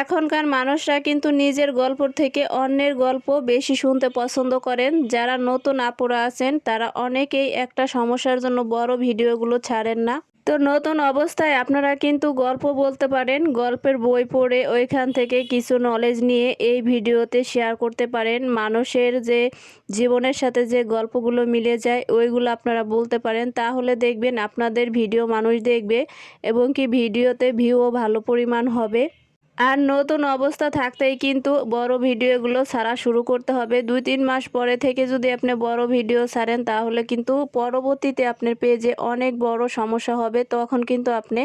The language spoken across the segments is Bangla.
এখনকার মানুষরা কিন্তু নিজের গল্প থেকে অন্যের গল্প বেশি শুনতে পছন্দ করেন। যারা নতুন আপুরা আছেন, তারা অনেকেই একটা সমস্যার জন্য বড় ভিডিওগুলো ছাড়েন না। তো নতুন অবস্থায় আপনারা কিন্তু গল্প বলতে পারেন, গল্পের বই পড়ে ওইখান থেকে কিছু নলেজ নিয়ে এই ভিডিওতে শেয়ার করতে পারেন। মানুষের যে জীবনের সাথে যে গল্পগুলো মিলে যায়, ওইগুলো আপনারা বলতে পারেন। তাহলে দেখবেন আপনাদের ভিডিও মানুষ দেখবে এবং কি ভিডিওতে ভিউও ভালো পরিমাণ হবে। আর নতুন অবস্থা থাকতেই কিন্তু বড় ভিডিওগুলো ছাড়া শুরু করতে হবে। দুই তিন মাস পরে থেকে যদি আপনি বড় ভিডিও ছাড়েন, তাহলে কিন্তু পরবর্তীতে আপনার পেজে অনেক বড় সমস্যা হবে। তখন কিন্তু আপনি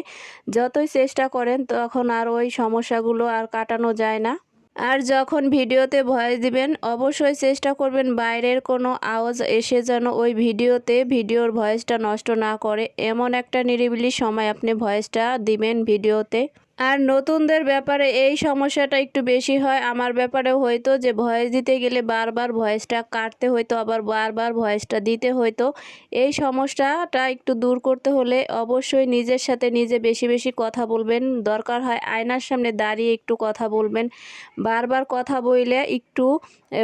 যতই চেষ্টা করেন, তখন আর ওই সমস্যাগুলো আর কাটানো যায় না। আর যখন ভিডিওতে ভয়েস দিবেন, অবশ্যই চেষ্টা করবেন বাইরের কোনো আওয়াজ এসে যেন ওই ভিডিওতে ভিডিওর ভয়েসটা নষ্ট না করে। এমন একটা নিরিবিলি সময় আপনি ভয়েসটা দিবেন ভিডিওতে। আর নতুনদের ব্যাপারে এই সমস্যাটা একটু বেশি হয়। আমার ব্যাপারে হয়তো যে ভয়েস দিতে গেলে বারবার ভয়েসটা কাটতে হইতো, আবার বারবার ভয়েসটা দিতে হইতো। এই সমস্যাটা একটু দূর করতে হলে অবশ্যই নিজের সাথে নিজে বেশি বেশি কথা বলবেন। দরকার হয় আয়নার সামনে দাঁড়িয়ে একটু কথা বলবেন। বারবার কথা বইলে একটু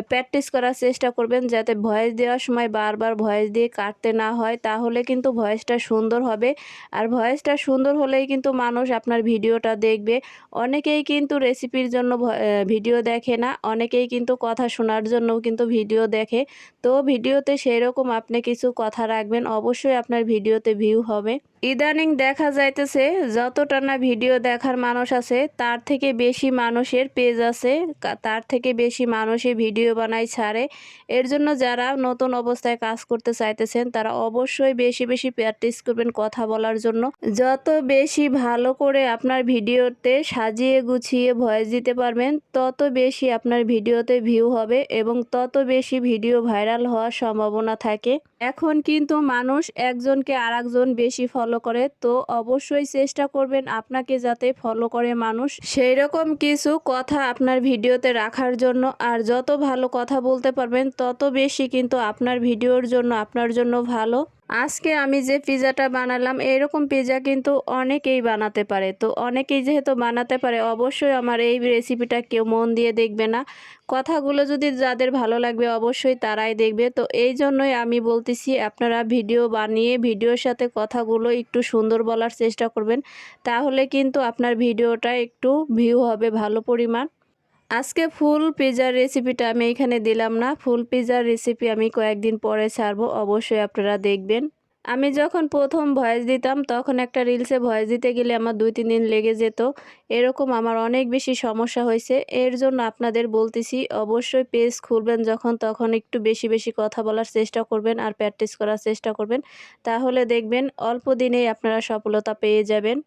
প্র্যাকটিস করার চেষ্টা করবেন যাতে ভয়েস দেওয়ার সময় বারবার ভয়েস দিয়ে কাটতে না হয়। তাহলে কিন্তু ভয়েসটা সুন্দর হবে। আর ভয়েসটা সুন্দর হলেই কিন্তু মানুষ আপনার ভিডিওটা দেখবে। অনেকেই কিন্তু রেসিপির জন্য ভিডিও দেখে না। অনেকেই কিন্তু কথা শোনার জন্যও কিন্তু ভিডিও দেখে। তো ভিডিওতে সেই রকম আপনি কিছু কথা রাখবেন, অবশ্যই আপনার ভিডিওতে ভিউ হবে। ইদানিং দেখা যাইতেছে, যতটা না ভিডিও দেখার মানুষ আছে, তার থেকে বেশি মানুষের পেজ আছে তার থেকে বেশি মানুষই ভিডিও বানাই ছাড়ে। এর জন্য যারা নতুন অবস্থায় কাজ করতে চাইতেছেন, তারা অবশ্যই বেশি বেশি প্র্যাকটিস করবেন কথা বলার জন্য। যত বেশি ভালো করে আপনার ভিডিওতে সাজিয়ে গুছিয়ে ভয়েস দিতে পারবেন। তত বেশি আপনার ভিডিওতে ভিউ হবে এবং তত বেশি ভিডিও ভাইরাল হওয়ার সম্ভাবনা থাকে। এখন কিন্তু মানুষ একজনকে আর বেশি ফলো ফলো করে, তো অবশ্যই চেষ্টা করবেন আপনাকে যাতে ফলো করে মানুষ। সেই রকম কিছু কথা আপনার ভিডিওতে রাখার জন্য, আর যত ভালো কথা বলতে পারবেন, তত বেশি কিন্তু আপনার ভিডিওর জন্য, আপনার জন্য ভালো। আজকে আমি যে পিজাটা বানালাম, এরকম পিজা কিন্তু অনেকেই বানাতে পারে। তো অনেকেই যেহেতু বানাতে পারে, অবশ্যই আমার এই রেসিপিটা কেউ মন দিয়ে দেখবে না। কথাগুলো যদি যাদের ভালো লাগবে, অবশ্যই তারাই দেখবে। তো এই জন্যই আমি বলতেছি, আপনারা ভিডিও বানিয়ে, ভিডিওর সাথে কথাগুলো একটু সুন্দর বলার চেষ্টা করবেন। তাহলে কিন্তু আপনার ভিডিওটা একটু ভিউ হবে ভালো পরিমাণ। আজকে ফুল পিজার রেসিপিটা আমি এখানে দিলাম না। ফুল পিজার রেসিপি আমি কয়েকদিন পরে ছাড়বো, অবশ্যই আপনারা দেখবেন। আমি যখন প্রথম ভয়েস দিতাম, তখন একটা রিলসে ভয়েস দিতে গেলে আমার দুই, তিন দিন লেগে যেত। এরকম আমার অনেক বেশি সমস্যা হয়েছে। এর জন্য আপনাদের বলতেছি, অবশ্যই পেজ খুলবেন যখন, তখন একটু বেশি বেশি কথা বলার চেষ্টা করবেন আর প্র্যাকটিস করার চেষ্টা করবেন। তাহলে দেখবেন অল্প দিনেই আপনারা সফলতা পেয়ে যাবেন।